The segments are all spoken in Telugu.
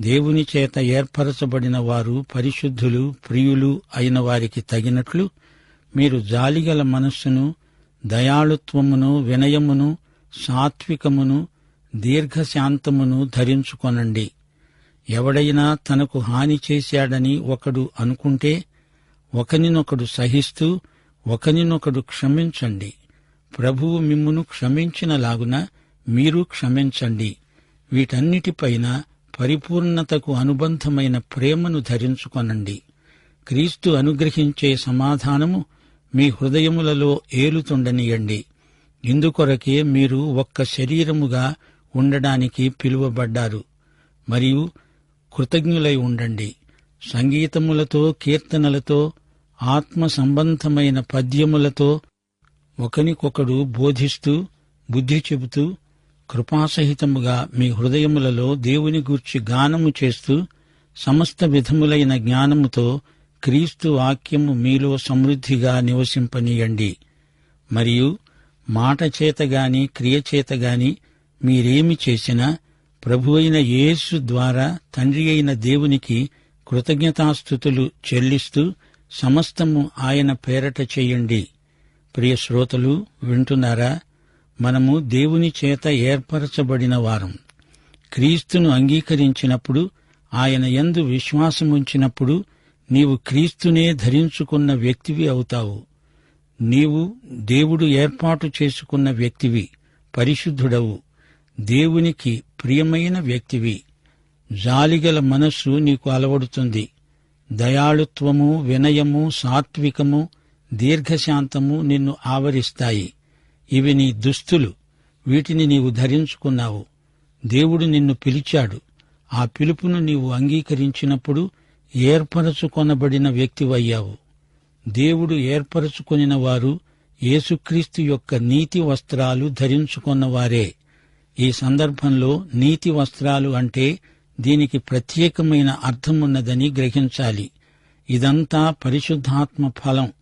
దేవుని చేత ఏర్పరచబడిన వారు పరిశుద్ధులు ప్రియులు అయిన వారికి తగినట్లు మీరు జాలిగల మనస్సును దయాళుత్వమును వినయమును సాత్వికమును దీర్ఘశాంతమును ధరించుకొనండి. ఎవడైనా తనకు హాని చేశాడని ఒకడు అనుకుంటే ఒకనినొకడు సహిస్తూ ఒకనినొకడు క్షమించండి. ప్రభువు మిమ్మును క్షమించినలాగున మీరు క్షమించండి. వీటన్నిటిపైన పరిపూర్ణతకు అనుబంధమైన ప్రేమను ధరించుకొనండి. క్రీస్తు అనుగ్రహించే సమాధానము మీ హృదయములలో ఏలుతుండనియండి. ఇందుకొరకే మీరు ఒక్క శరీరముగా ఉండడానికి పిలువబడ్డారు. మరియు కృతజ్ఞులై ఉండండి. సంగీతములతో కీర్తనలతో ఆత్మ సంబంధమైన పద్యములతో ఒకనికొకడు బోధిస్తూ బుద్ధి చెబుతూ కృపాసహితముగా మీ హృదయములలో దేవుని గూర్చి గానము చేస్తూ సమస్త విధములైన జ్ఞానముతో క్రీస్తు వాక్యము మీలో సమృద్ధిగా నివసింపనీయండి. మరియు మాట చేతగాని క్రియచేతగాని మీరేమి చేసినా ప్రభు అయిన యేసు ద్వారా తండ్రి అయిన దేవునికి కృతజ్ఞతాస్థుతులు చెల్లిస్తూ సమస్తము ఆయన పేరట చేయండి. ప్రియ శ్రోతలు వింటున్నారా? మనము దేవుని చేత ఏర్పరచబడిన వారం. క్రీస్తును అంగీకరించినప్పుడు ఆయన ఎందు విశ్వాసముంచినప్పుడు నీవు క్రీస్తునే ధరించుకున్న వ్యక్తివి అవుతావు. నీవు దేవుడు ఏర్పాటు చేసుకున్న వ్యక్తివి పరిశుద్ధుడవు. దేవునికి ప్రియమైన వ్యక్తివి. జాలిగల మనస్సు నీకు అలవడుతుంది. దయాళుత్వము వినయము సాత్వికము దీర్ఘశాంతము నిన్ను ఆవరిస్తాయి. ఇవి నీ దుస్తులు వీటిని నీవు ధరించుకున్నావు. దేవుడు నిన్ను పిలిచాడు. ఆ పిలుపును నీవు అంగీకరించినప్పుడు ఏర్పరచుకొనబడిన వ్యక్తివయ్యావు. దేవుడు ఏర్పరచుకొనిన వారు యేసుక్రీస్తు యొక్క నీతి వస్త్రాలు ధరించుకొన్నవారే. ఈ సందర్భంలో నీతి వస్త్రాలు అంటే దీనికి ప్రత్యేకమైన అర్థమున్నదని గ్రహించాలి. ఇదంతా పరిశుద్ధాత్మ ఫలం.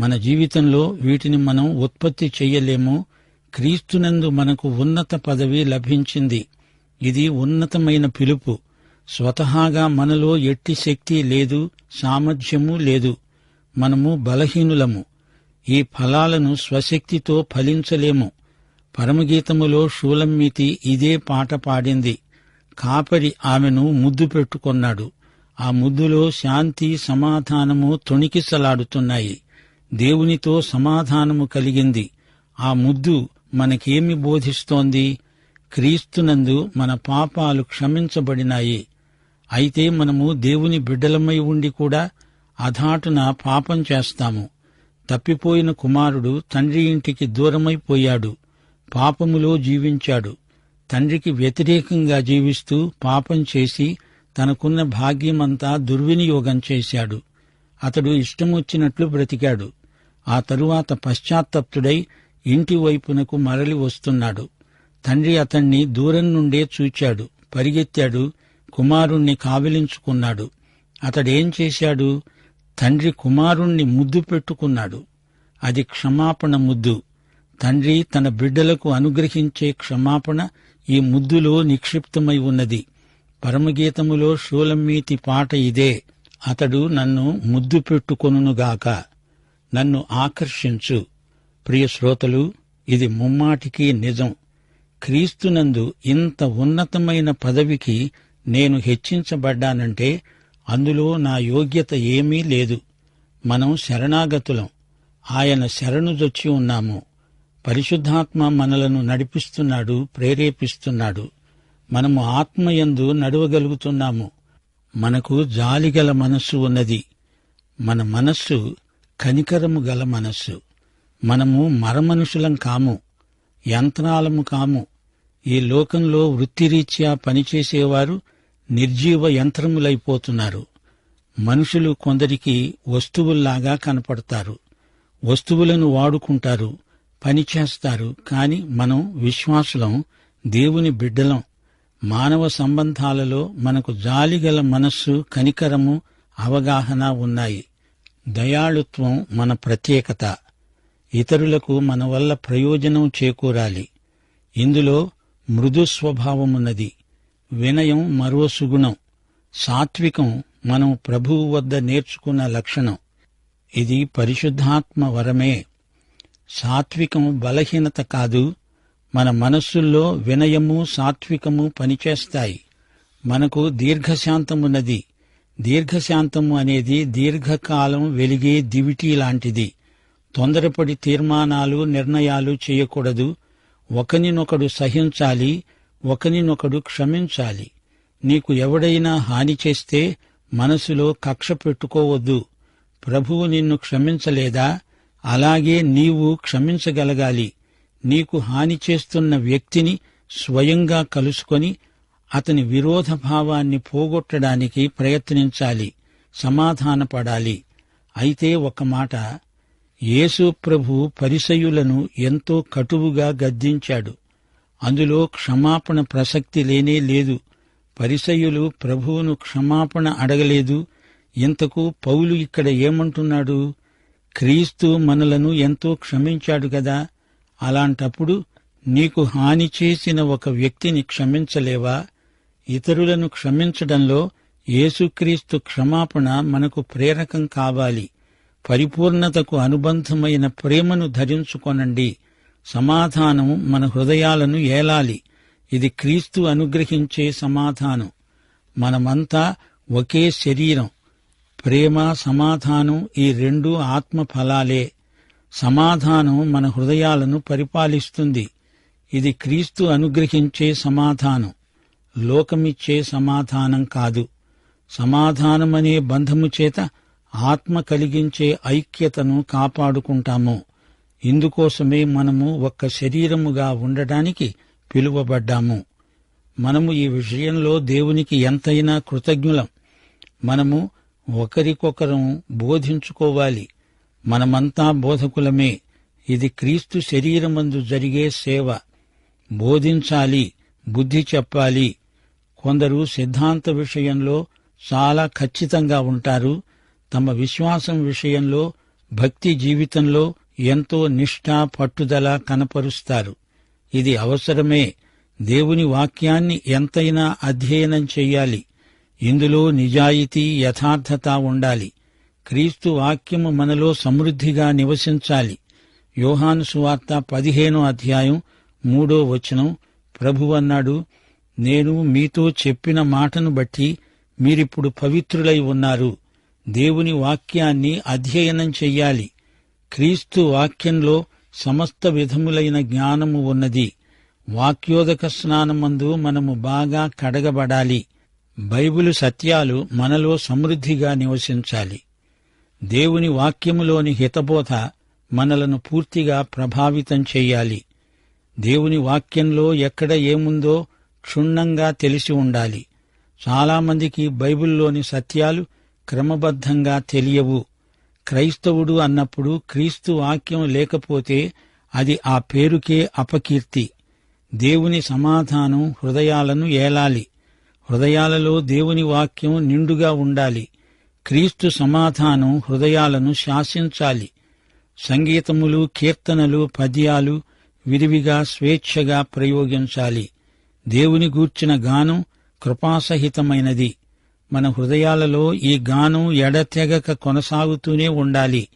మన జీవితంలో వీటిని మనం ఉత్పత్తి చెయ్యలేము క్రీస్తునందు మనకు ఉన్నత పదవి లభించింది. ఇది ఉన్నతమైన పిలుపు. స్వతహాగా మనలో ఎట్టి శక్తి లేదు సామర్థ్యము లేదు. మనము బలహీనులము. ఈ ఫలాలను స్వశక్తితో ఫలించలేము. పరమగీతములో షూలమ్మితి ఇదే పాట పాడింది. కాపరి ఆమెను ముద్దు పెట్టుకొన్నాడు. ఆ ముద్దులో శాంతి సమాధానము తొణికిసలాడుతున్నాయి. దేవునితో సమాధానము కలిగింది. ఆ ముద్దు మనకేమి బోధిస్తోంది? క్రీస్తునందు మన పాపాలు క్షమించబడినాయి. అయితే మనము దేవుని బిడ్డలమై ఉండి కూడా అధాటున పాపం చేస్తాము. తప్పిపోయిన కుమారుడు తండ్రి ఇంటికి దూరమైపోయాడు పాపములో జీవించాడు. తండ్రికి వ్యతిరేకంగా జీవిస్తూ పాపం చేసి తనకున్న భాగ్యమంతా దుర్వినియోగం చేశాడు. అతడు ఇష్టమొచ్చినట్లు బ్రతికాడు. ఆ తరువాత పశ్చాత్తప్తుడై ఇంటి వైపునకు మరలి వస్తున్నాడు. తండ్రి అతణ్ణి దూరం నుండే చూచాడు. పరిగెత్తాడు. కుమారుణ్ణి కావిలించుకున్నాడు. అతడేం చేశాడు? తండ్రి కుమారుణ్ణి ముద్దు పెట్టుకున్నాడు. అది క్షమాపణ ముద్దు. తండ్రి తన బిడ్డలకు అనుగ్రహించే క్షమాపణ ఈ ముద్దులో నిక్షిప్తమై ఉన్నది. పరమగీతములో షూలమ్మీతి పాట ఇదే. అతడు నన్ను ముద్దు పెట్టుకొనుగాక నన్ను ఆకర్షించు. ప్రియ శ్రోతలు ఇది ముమ్మాటికి నిజం. క్రీస్తునందు ఇంత ఉన్నతమైన పదవికి నేను హెచ్చించబడ్డానంటే అందులో నా యోగ్యత ఏమీ లేదు. మనం శరణాగతులం. ఆయన శరణుజొచ్చి ఉన్నాము. పరిశుద్ధాత్మ మనలను నడిపిస్తున్నాడు ప్రేరేపిస్తున్నాడు. మనము ఆత్మయందు నడవగలుగుతున్నాము. మనకు జాలిగల మనస్సు ఉన్నది. మన మనస్సు కనికరము గల మనస్సు. మనము మరమనుషులం కాము యంత్రాలము కాము. ఈ లోకంలో వృత్తిరీత్యా పనిచేసేవారు నిర్జీవ యంత్రములైపోతున్నారు. మనుషులు కొందరికి వస్తువుల్లాగా కనపడతారు. వస్తువులను వాడుకుంటారు పనిచేస్తారు కాని మనం విశ్వాసులం దేవుని బిడ్డలం. మానవ సంబంధాలలో మనకు జాలిగల మనస్సు కనికరము అవగాహన ఉన్నాయి. దయాళుత్వం మన ప్రత్యేకత. ఇతరులకు మన వల్ల ప్రయోజనం చేకూరాలి. ఇందులో మృదు స్వభావమున్నది. వినయం మరో సుగుణం. సాత్వికం మనం ప్రభువు వద్ద నేర్చుకున్న లక్షణం. ఇది పరిశుద్ధాత్మ వరమే. సాత్వికం బలహీనత కాదు. మన మనస్సుల్లో వినయము సాత్వికము పనిచేస్తాయి. మనకు దీర్ఘశాంతమున్నది. దీర్ఘశాంతము అనేది దీర్ఘకాలం వెలిగే దివిటి లాంటిది. తొందరపడి తీర్మానాలు నిర్ణయాలు చేయకూడదు. ఒకనినొకడు సహించాలి ఒకనినొకడు క్షమించాలి. నీకు ఎవడైనా హాని చేస్తే మనసులో కక్ష పెట్టుకోవద్దు. ప్రభువు నిన్ను క్షమించలేదా? అలాగే నీవు క్షమించగలగాలి. నీకు హాని చేస్తున్న వ్యక్తిని స్వయంగా కలుసుకొని అతని విరోధ భావాన్ని పోగొట్టడానికి ప్రయత్నించాలి సమాధానపడాలి. అయితే ఒక మాట యేసు ప్రభు పరిసయులను ఎంతో కటువుగా గద్దించాడు. అందులో క్షమాపణ ప్రసక్తి లేనే లేదు. పరిసయులు ప్రభువును క్షమాపణ అడగలేదు. ఇంతకు పౌలు ఇక్కడ ఏమంటున్నాడు? క్రీస్తు మనలను ఎంతో క్షమించాడు కదా. అలాంటప్పుడు నీకు హాని చేసిన ఒక వ్యక్తిని క్షమించలేవా? ఇతరులను క్షమించడంలో యేసుక్రీస్తు క్షమాపణ మనకు ప్రేరకం కావాలి. పరిపూర్ణతకు అనుబంధమైన ప్రేమను ధరించుకొనండి. సమాధానం మన హృదయాలను ఏలాలి. ఇది క్రీస్తు అనుగ్రహించే సమాధానం. మనమంతా ఒకే శరీరం. ప్రేమ సమాధానం ఈ రెండు ఆత్మ ఫలాలే. సమాధానం మన హృదయాలను పరిపాలిస్తుంది. ఇది క్రీస్తు అనుగ్రహించే సమాధానం. లోకమిచ్చే సమాధానం కాదు. సమాధానమనే బంధము చేత ఆత్మ కలిగించే ఐక్యతను కాపాడుకుంటాము. ఇందుకోసమే మనము ఒక్క శరీరముగా ఉండడానికి పిలువబడ్డాము. మనము ఈ విషయంలో దేవునికి ఎంతైనా కృతజ్ఞులం. మనము ఒకరికొకరం బోధించుకోవాలి. మనమంతా బోధకులమే. ఇది క్రీస్తు శరీరమందు జరిగే సేవ. బోధించాలి బుద్ధి చెప్పాలి కొందరు సిద్ధాంత విషయంలో చాలా ఖచ్చితంగా ఉంటారు. తమ విశ్వాసం విషయంలో భక్తి జీవితంలో ఎంతో నిష్ఠ పట్టుదల కనపరుస్తారు. ఇది అవసరమే. దేవుని వాక్యాన్ని ఎంతైనా అధ్యయనం చెయ్యాలి. ఇందులో నిజాయితీ యథార్థత ఉండాలి. క్రీస్తు వాక్యము మనలో సమృద్ధిగా నివసించాలి. యోహాను సువార్త పదిహేనో అధ్యాయం మూడో వచనం. ప్రభు అన్నాడు నేను మీతో చెప్పిన మాటను బట్టి మీరిప్పుడు పవిత్రులై ఉన్నారు. దేవుని వాక్యాన్ని అధ్యయనం చెయ్యాలి. క్రీస్తు వాక్యంలో సమస్త విధములైన జ్ఞానము ఉన్నది. వాక్యోదక స్నానమందు మనము బాగా కడగబడాలి. బైబిలు సత్యాలు మనలో సమృద్ధిగా నివసించాలి. దేవుని వాక్యములోని హితబోధ మనలను పూర్తిగా ప్రభావితం చెయ్యాలి. దేవుని వాక్యంలో ఎక్కడ ఏముందో క్షుణ్ణంగా తెలిసి ఉండాలి. చాలామందికి బైబిల్లోని సత్యాలు క్రమబద్ధంగా తెలియవు. క్రైస్తవుడు అన్నప్పుడు క్రీస్తు వాక్యం లేకపోతే అది ఆ పేరుకే అపకీర్తి. దేవుని సమాధానం హృదయాలను ఏలాలి. హృదయాలలో దేవుని వాక్యం నిండుగా ఉండాలి. క్రీస్తు సమాధానం హృదయాలను శాసించాలి. సంగీతములు కీర్తనలు పద్యాలు విరివిగా స్వేచ్ఛగా ప్రయోగించాలి. దేవుని గూర్చిన గానం కృపాసహితమైనది. మన హృదయాలలో ఈ గానం ఎడతెగక కొనసాగుతూనే ఉండాలి.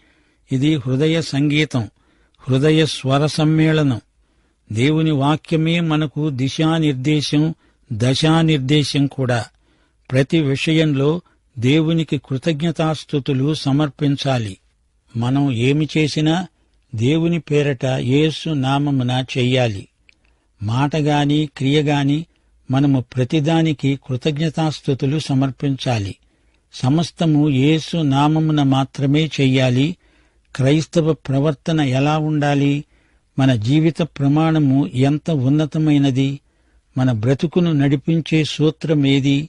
ఇది హృదయ సంగీతం హృదయ స్వర సమ్మేళనం. దేవుని వాక్యమే మనకు దిశానిర్దేశం దశానిర్దేశం కూడా. ప్రతి విషయంలో దేవునికి కృతజ్ఞతాస్థుతులు సమర్పించాలి. మనం ఏమి చేసినా దేవుని పేరట యేసు నామమున చెయ్యాలి. మాటగాని క్రియగాని మనము ప్రతిదానికి కృతజ్ఞతాస్థుతులు సమర్పించాలి. సమస్తము యేసు నామమున మాత్రమే చెయ్యాలి. క్రైస్తవ ప్రవర్తన ఎలా ఉండాలి? మన జీవిత ప్రమాణము ఎంత ఉన్నతమైనది? మన బ్రతుకును నడిపించే సూత్రమేది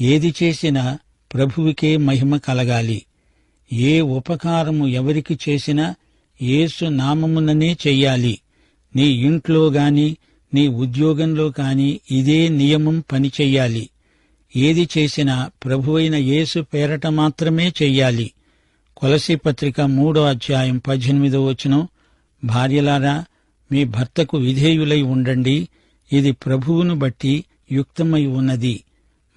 ఏది చేసినా ప్రభువుకే మహిమ కలగాలి. ఏ ఉపకారము ఎవరికి చేసినా యేసు నామముననే చెయ్యాలి. నీ ఇంట్లో గాని నీ ఉద్యోగంలో కాని ఇదే నియమం పనిచెయ్యాలి ఏది చేసినా ప్రభువైన యేసు పేరట మాత్రమే చెయ్యాలి. కొలసి పత్రిక మూడో అధ్యాయం పద్దెనిమిదో వచనం. భార్యలారా మీ భర్తకు విధేయులై ఉండండి. ఇది ప్రభువును బట్టి యుక్తమై ఉన్నది.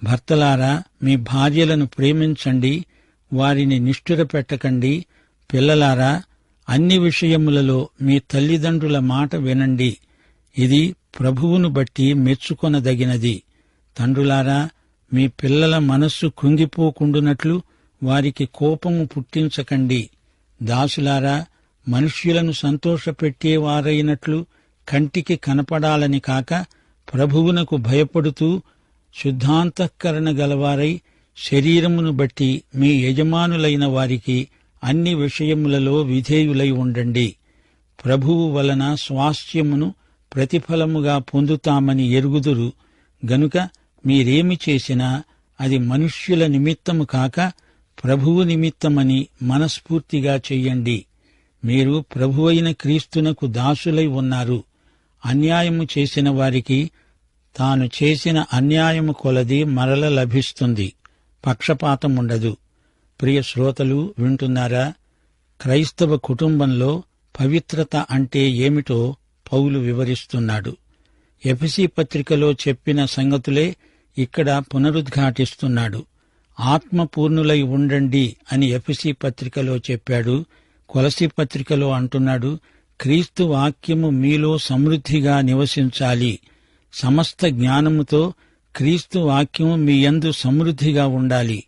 భర్తలారా మీ భార్యలను ప్రేమించండి. వారిని నిష్ఠుర పెట్టకండి పిల్లలారా అన్ని విషయములలో మీ తల్లిదండ్రుల మాట వినండి. ఇది ప్రభువును బట్టి మెచ్చుకొనదగినది. తండ్రులారా మీ పిల్లల మనస్సు కుంగిపోకుండునట్లు వారికి కోపము పుట్టించకండి. దాసులారా మనుష్యులను సంతోషపెట్టేవారైనట్లు కంటికి కనపడాలని కాక ప్రభువునకు భయపడుతూ శుద్ధాంతఃకరణ గలవారై శరీరమును బట్టి మీ యజమానులైన వారికి అన్ని విషయములలో విధేయులై ఉండండి. ప్రభువు వలన స్వాస్థ్యమును ప్రతిఫలముగా పొందుతామని ఎరుగుదురు. గనుక మీరేమి చేసినా అది మనుష్యుల నిమిత్తము కాక ప్రభువు నిమిత్తమని మనస్ఫూర్తిగా చెయ్యండి. మీరు ప్రభువైన క్రీస్తునకు దాసులై ఉన్నారు. అన్యాయము చేసిన వారికి తాను చేసిన అన్యాయము కొలది మరల లభిస్తుంది. పక్షపాతముండదు. ప్రియ శ్రోతలు వింటున్నారా? క్రైస్తవ కుటుంబంలో పవిత్రత అంటే ఏమిటో పౌలు వివరిస్తున్నాడు. ఎఫిసి పత్రికలో చెప్పిన సంగతులే ఇక్కడ పునరుద్ఘాటిస్తున్నాడు. ఆత్మపూర్ణులై ఉండండి అని ఎఫిసి పత్రికలో చెప్పాడు. కొలసి పత్రికలో అంటున్నాడు క్రీస్తు వాక్యము మీలో సమృద్ధిగా నివసించాలి. సమస్త జ్ఞానముతో క్రీస్తు వాక్యము మీ యందు సమృద్ధిగా ఉండాలి.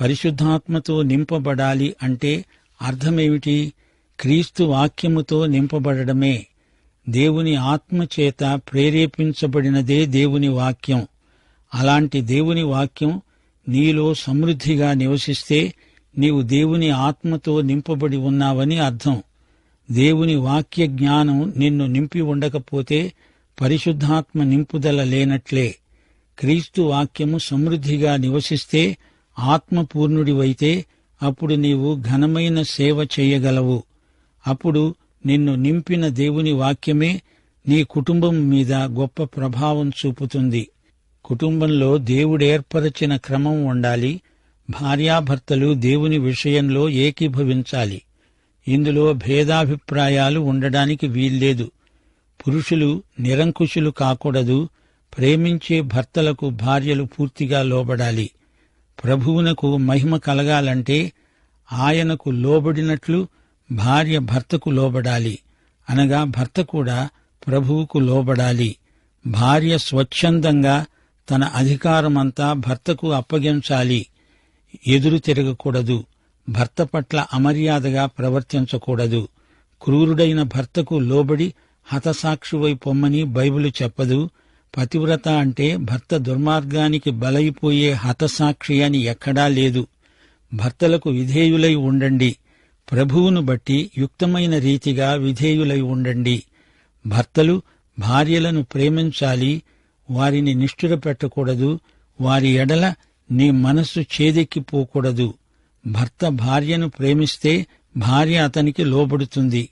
పరిశుద్ధాత్మతో నింపబడాలి అంటే అర్థమేమిటి? క్రీస్తు వాక్యముతో నింపబడడమే. దేవుని ఆత్మచేత ప్రేరేపించబడినదే దేవుని వాక్యం. అలాంటి దేవుని వాక్యం నీలో సమృద్ధిగా నివసిస్తే నీవు దేవుని ఆత్మతో నింపబడి ఉన్నావని అర్థం. దేవుని వాక్య జ్ఞానం నిన్ను నింపి ఉండకపోతే పరిశుద్ధాత్మ నింపుదల లేనట్లే. క్రీస్తు వాక్యము సమృద్ధిగా నివసిస్తే ఆత్మపూర్ణుడివైతే అప్పుడు నీవు ఘనమైన సేవ చేయగలవు. అప్పుడు నిన్ను నింపిన దేవుని వాక్యమే నీ కుటుంబం మీద గొప్ప ప్రభావం చూపుతుంది. కుటుంబంలో దేవుడేర్పరచిన క్రమం ఉండాలి. భార్యాభర్తలు దేవుని విషయంలో ఏకీభవించాలి. ఇందులో భేదాభిప్రాయాలు ఉండడానికి వీల్లేదు. పురుషులు నిరంకుశులు కాకూడదు. ప్రేమించే భర్తలకు భార్యలు పూర్తిగా లోబడాలి. ప్రభువునకు మహిమ కలగాలంటే ఆయనకు లోబడినట్లు భార్య భర్తకు లోబడాలి. అనగా భర్త కూడా ప్రభువుకు లోబడాలి. భార్య స్వచ్ఛందంగా తన అధికారమంతా భర్తకు అప్పగించాలి. ఎదురు తిరగకూడదు. భర్త పట్ల అమర్యాదగా ప్రవర్తించకూడదు. క్రూరుడైన భర్తకు లోబడి హతసాక్షివై పొమ్మని బైబిలు చెప్పదు. పతివ్రత అంటే భర్త దుర్మార్గానికి బలైపోయే హతసాక్షి అని ఎక్కడా లేదు. భర్తలకు విధేయులై ఉండండి. ప్రభువును బట్టి యుక్తమైన రీతిగా విధేయులై ఉండండి. భర్తలు భార్యలను ప్రేమించాలి వారిని నిష్ఠుర పెట్టకూడదు వారి ఎడల నీ మనస్సు చేదెక్కిపోకూడదు. భర్త భార్యను ప్రేమిస్తే భార్య అతనికి లోబడుతుంది.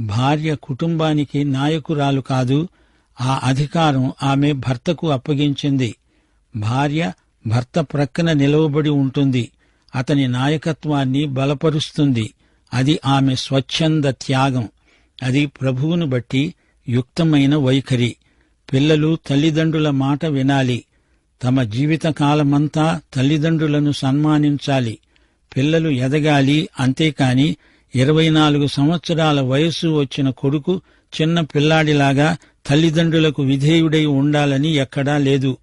భార్య కుటుంబానికి నాయకురాలు కాదు ఆ అధికారం ఆమె భర్తకు అప్పగించింది. భార్య భర్త ప్రక్కన నిలవబడి ఉంటుంది అతని నాయకత్వాన్ని బలపరుస్తుంది. అది ఆమె స్వచ్ఛంద త్యాగం. అది ప్రభువును బట్టి యుక్తమైన వైఖరి. పిల్లలు తల్లిదండ్రుల మాట వినాలి. తమ జీవితకాలమంతా తల్లిదండ్రులను సన్మానించాలి. పిల్లలు ఎదగాలి అంతేకాని ఇరవై నాలుగు సంవత్సరాల వయస్సు వచ్చిన కొడుకు చిన్న పిల్లాడిలాగా తల్లిదండ్రులకు విధేయుడై ఉండాలని ఎక్కడా లేదు.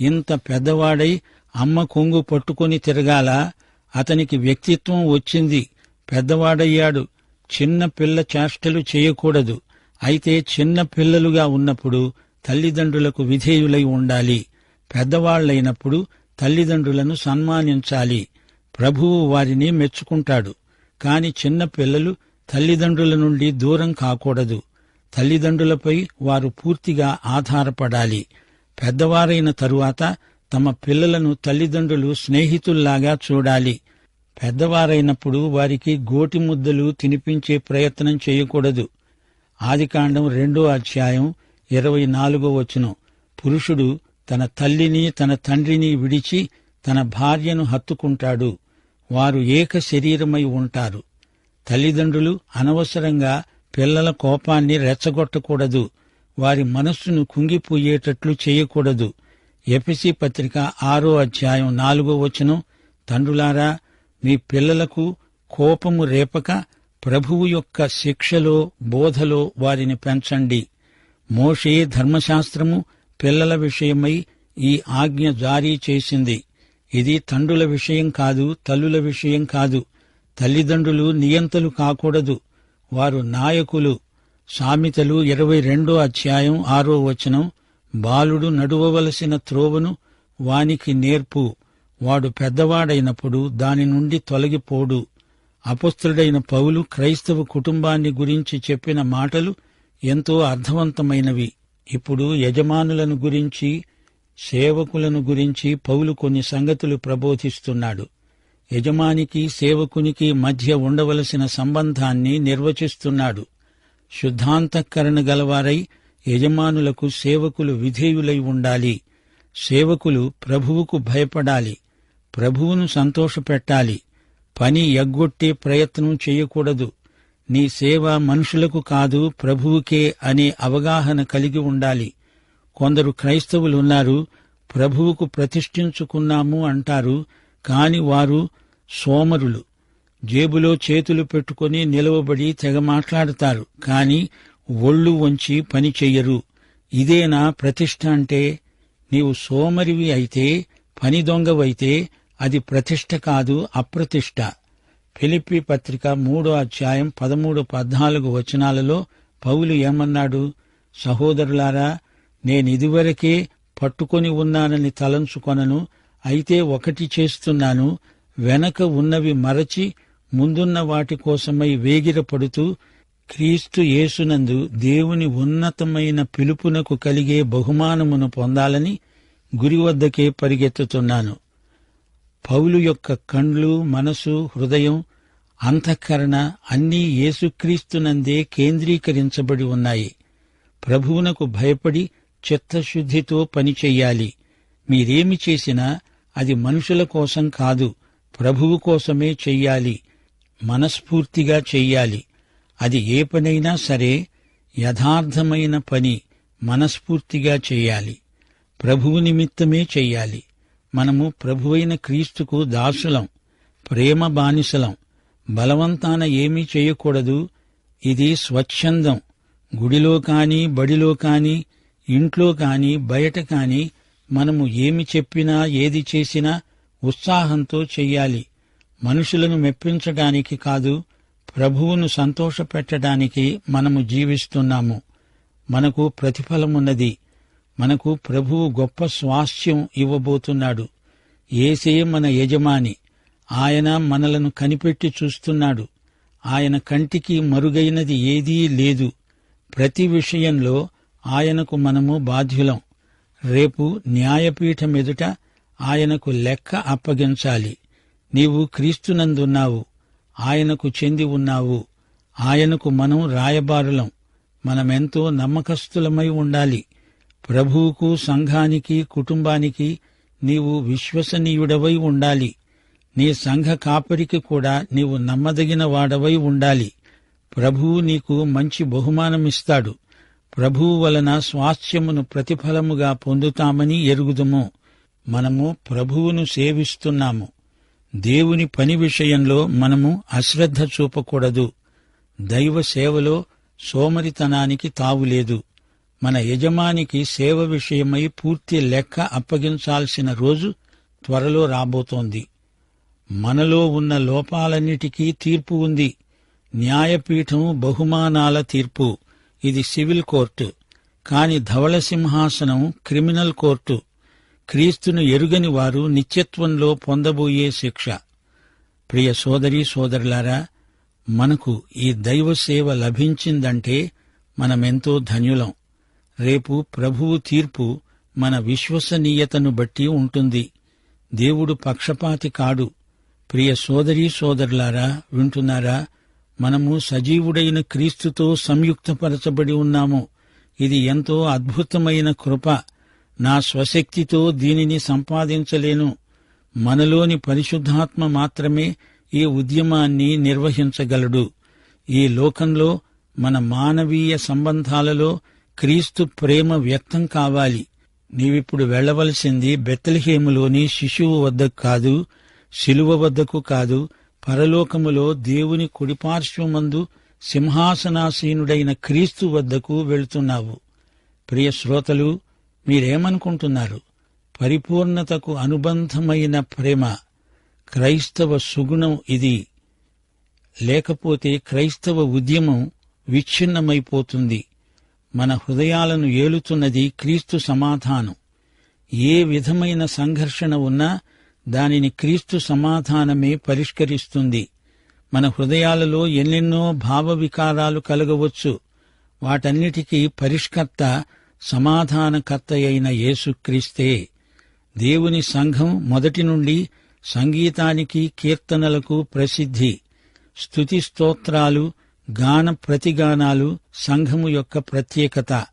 ఇంత పెద్దవాడై అమ్మ కొంగు పట్టుకొని తిరగాల అతనికి వ్యక్తిత్వం వచ్చింది. పెద్దవాడయ్యాడు. చిన్న పిల్ల చేష్టలు చేయకూడదు. అయితే చిన్న పిల్లలుగా ఉన్నప్పుడు తల్లిదండ్రులకు విధేయులై ఉండాలి. పెద్దవాళ్ళైనప్పుడు తల్లిదండ్రులను సన్మానించాలి. ప్రభువు వారిని మెచ్చుకుంటాడు. కాని చిన్న పిల్లలు తల్లిదండ్రుల నుండి దూరం కాకూడదు. తల్లిదండ్రులపై వారు పూర్తిగా ఆధారపడాలి. పెద్దవారైన తరువాత తమ పిల్లలను తల్లిదండ్రులు స్నేహితుల్లాగా చూడాలి. పెద్దవారైనప్పుడు వారికి గోటి ముద్దలు తినిపించే ప్రయత్నం చేయకూడదు. ఆదికాండం రెండో అధ్యాయం ఇరవై నాలుగో వచనం. పురుషుడు తన తల్లిని తన తండ్రిని విడిచి తన భార్యను హత్తుకుంటాడు. వారు ఏక శరీరమై ఉంటారు. తల్లిదండ్రులు అనవసరంగా పిల్లల కోపాన్ని రెచ్చగొట్టకూడదు. వారి మనస్సును కుంగిపోయేటట్లు చేయకూడదు. ఎపిసి పత్రిక ఆరో అధ్యాయం నాలుగో వచనం. తండ్రులారా మీ పిల్లలకు కోపము రేపక ప్రభువు యొక్క శిక్షలో బోధలో వారిని పెంచండి. మోషే ధర్మశాస్త్రము పిల్లల విషయమై ఈ ఆజ్ఞ జారీ చేసింది. ఇది తండ్రుల విషయం కాదు తల్లుల విషయం కాదు. తల్లిదండ్రులు నియంతలు కాకూడదు. వారు నాయకులు. సామెతలు ఇరవై రెండో అధ్యాయం ఆరో వచనం బాలుడు నడువవలసిన త్రోవను వానికి నేర్పు. వాడు పెద్దవాడైనప్పుడు దాని నుండి తొలగిపోడు. అపుస్తుడైన పౌలు క్రైస్తవ కుటుంబాన్ని గురించి చెప్పిన మాటలు ఎంతో అర్థవంతమైనవి. ఇప్పుడు యజమానులను గురించి సేవకులను గురించి పౌలు కొన్ని సంగతులు ప్రబోధిస్తున్నాడు. యజమానికి సేవకునికి మధ్య ఉండవలసిన సంబంధాన్ని నిర్వచిస్తున్నాడు. శుద్ధాంతఃకరణ గలవారై యజమానులకు సేవకులు విధేయులై ఉండాలి. సేవకులు ప్రభువుకు భయపడాలి. ప్రభువును సంతోషపెట్టాలి. పని ఎగ్గొట్టే ప్రయత్నం చేయకూడదు. నీ సేవ మనుషులకు కాదు ప్రభువుకే అనే అవగాహన కలిగి ఉండాలి. కొందరు క్రైస్తవులున్నారు ప్రభువుకు ప్రతిష్ఠించుకున్నాము అంటారు కాని వారు సోమరులు. జేబులో చేతులు పెట్టుకుని నిలవబడి తెగ మాట్లాడతారు కాని ఒళ్ళు వంచి పని చెయ్యరు. ఇదేనా ప్రతిష్ఠ అంటే? నీవు సోమరివి అయితే పని దొంగవైతే అది ప్రతిష్ట కాదు అప్రతిష్ట. ఫిలిప్పి పత్రిక మూడో అధ్యాయం పదమూడు పద్నాలుగు వచనాలలో పౌలు ఏమన్నాడు? సహోదరులారా నేనిదివరకే పట్టుకొని ఉన్నానని తలంచుకొనను అయితే ఒకటి చేస్తున్నాను వెనక ఉన్నవి మరచి ముందున్న వాటి కోసమై వేగిరపడుతూ క్రీస్తు యేసునందు దేవుని ఉన్నతమైన పిలుపునకు కలిగే బహుమానమును పొందాలని గురి వద్దకే పరిగెత్తుతున్నాను. పౌలు యొక్క కండ్లు మనసు హృదయం అంతఃకరణ అన్నీ యేసుక్రీస్తునందే కేంద్రీకరించబడి ఉన్నాయి. ప్రభువునకు భయపడి చిత్తశుద్ధితో పనిచెయ్యాలి మీరేమి చేసినా అది మనుషుల కోసం కాదు ప్రభువు కోసమే చెయ్యాలి. మనస్ఫూర్తిగా చెయ్యాలి. అది ఏ పనైనా సరే యథార్థమైన పని మనస్ఫూర్తిగా చెయ్యాలి. ప్రభువు నిమిత్తమే చెయ్యాలి. మనము ప్రభువైన క్రీస్తుకు దాసులం ప్రేమ బానిసలం బలవంతాన ఏమీ చేయకూడదు. ఇది స్వచ్ఛందం. గుడిలో కానీ బడిలో కానీ ఇంట్లో కానీ బయట కానీ మనము ఏమి చెప్పినా ఏది చేసినా ఉత్సాహంతో చెయ్యాలి. మనుషులను మెప్పించడానికి కాదు ప్రభువును సంతోషపెట్టడానికి మనము జీవిస్తున్నాము. మనకు ప్రతిఫలమున్నది. మనకు ప్రభువు గొప్ప స్వాస్థ్యం ఇవ్వబోతున్నాడు. ఏసే మన యజమాని. ఆయన మనలను కనిపెట్టి చూస్తున్నాడు. ఆయన కంటికి మరుగైనది ఏదీ లేదు. ప్రతి విషయంలో ఆయనకు మనము బాధ్యులం. రేపు న్యాయపీఠం ఎదుట ఆయనకు లెక్క అప్పగించాలి. నీవు క్రీస్తునందున్నావు. ఆయనకు చెంది ఉన్నావు. ఆయనకు మనం రాయబారులం. మనమెంతో నమ్మకస్తులమై ఉండాలి. ప్రభువుకు సంఘానికి కుటుంబానికి నీవు విశ్వసనీయుడవై ఉండాలి. నీ సంఘ కాపరికి కూడా నీవు నమ్మదగిన వాడవై ఉండాలి. ప్రభువు నీకు మంచి బహుమానమిస్తాడు. ప్రభువు వలన స్వాస్థ్యమును ప్రతిఫలముగా పొందుతామని ఎరుగుదుము. మనము ప్రభువును సేవిస్తున్నాము. దేవుని పని విషయంలో మనము అశ్రద్ధ చూపకూడదు. దైవ సేవలో సోమరితనానికి తావులేదు. మన యజమానికి సేవ విషయమై పూర్తి లెక్క అప్పగించాల్సిన రోజు త్వరలో రాబోతోంది. మనలో ఉన్న లోపాలన్నిటికీ తీర్పు ఉంది. న్యాయపీఠం బహుమానాల తీర్పు. ఇది సివిల్ కోర్టు. కాని ధవళ సింహాసనం క్రిమినల్ కోర్టు. క్రీస్తును ఎరుగని వారు నిత్యత్వంలో పొందబోయే శిక్ష. ప్రియ సోదరి సోదరులారా మనకు ఈ దైవ సేవ లభించిందంటే మనమెంతో ధన్యులం. రేపు ప్రభువు తీర్పు మన విశ్వసనీయతను బట్టి ఉంటుంది. దేవుడు పక్షపాతి కాడు. ప్రియ సోదరీ సోదరులారా వింటున్నారా? మనము సజీవుడైన క్రీస్తుతో సంయుక్తపరచబడి ఉన్నాము. ఇది ఎంతో అద్భుతమైన కృప. నా స్వశక్తితో దీనిని సంపాదించలేను. మనలోని పరిశుద్ధాత్మ మాత్రమే ఈ ఉద్యమాన్ని నిర్వహించగలడు. ఈ లోకంలో మన మానవీయ సంబంధాలలో క్రీస్తు ప్రేమ వ్యక్తం కావాలి. నీవిప్పుడు వెళ్ళవలసింది బెత్తలహేములోని శిశువు వద్దకు కాదు శిలువ వద్దకు కాదు పరలోకములో దేవుని కుడిపార్శ్వమందు సింహాసనాసీనుడైన క్రీస్తు వద్దకు వెళుతున్నావు. ప్రియ శ్రోతలు మీరేమనుకుంటున్నారు? పరిపూర్ణతకు అనుబంధమైన ప్రేమ క్రైస్తవ సుగుణం ఇది. లేకపోతే క్రైస్తవ ఉద్యమం విచ్ఛిన్నమైపోతుంది. మన హృదయాలను ఏలుతున్నది క్రీస్తు సమాధానం. ఏ విధమైన సంఘర్షణ ఉన్నా దానిని క్రీస్తు సమాధానమే పరిష్కరిస్తుంది. మన హృదయాలలో ఎన్నెన్నో భావవికారాలు కలగవచ్చు. వాటన్నిటికీ పరిష్కర్త సమాధానకర్త అయిన యేసుక్రీస్తే. దేవుని సంఘం మొదటి నుండి సంగీతానికి కీర్తనలకు ప్రసిద్ధి. స్తుతి స్తోత్రాలు గాన ప్రతిగానాలు సంఘము యొక్క ప్రత్యేకత.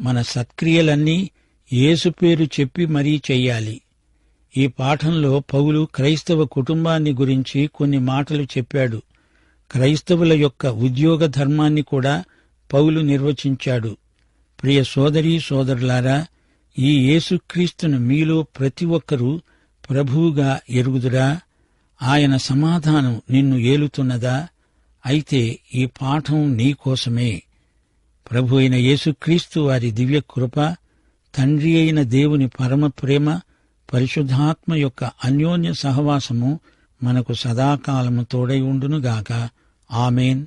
మన సత్క్రియలన్నీ యేసు పేరు చెప్పి మరీ చెయ్యాలి. ఈ పాఠంలో పౌలు క్రైస్తవ కుటుంబాన్ని గురించి కొన్ని మాటలు చెప్పాడు. క్రైస్తవుల యొక్క ఉద్యోగ ధర్మాన్ని కూడా పౌలు నిర్వచించాడు. ప్రియ సోదరీ సోదరులారా ఈ యేసుక్రీస్తును మీలో ప్రతి ఒక్కరూ ప్రభువుగా ఎరుగుదురా? ఆయన సమాధానం నిన్ను ఏలుతున్నదా? అయితే ఈ పాఠం నీకోసమే ప్రభు అయిన యేసుక్రీస్తు వారి దివ్య కృప తండ్రి అయిన దేవుని పరమ ప్రేమ పరిశుద్ధాత్మ యొక్క అన్యోన్య సహవాసము మనకు సదాకాలము తోడై ఉండునుగాక. ఆమెన్.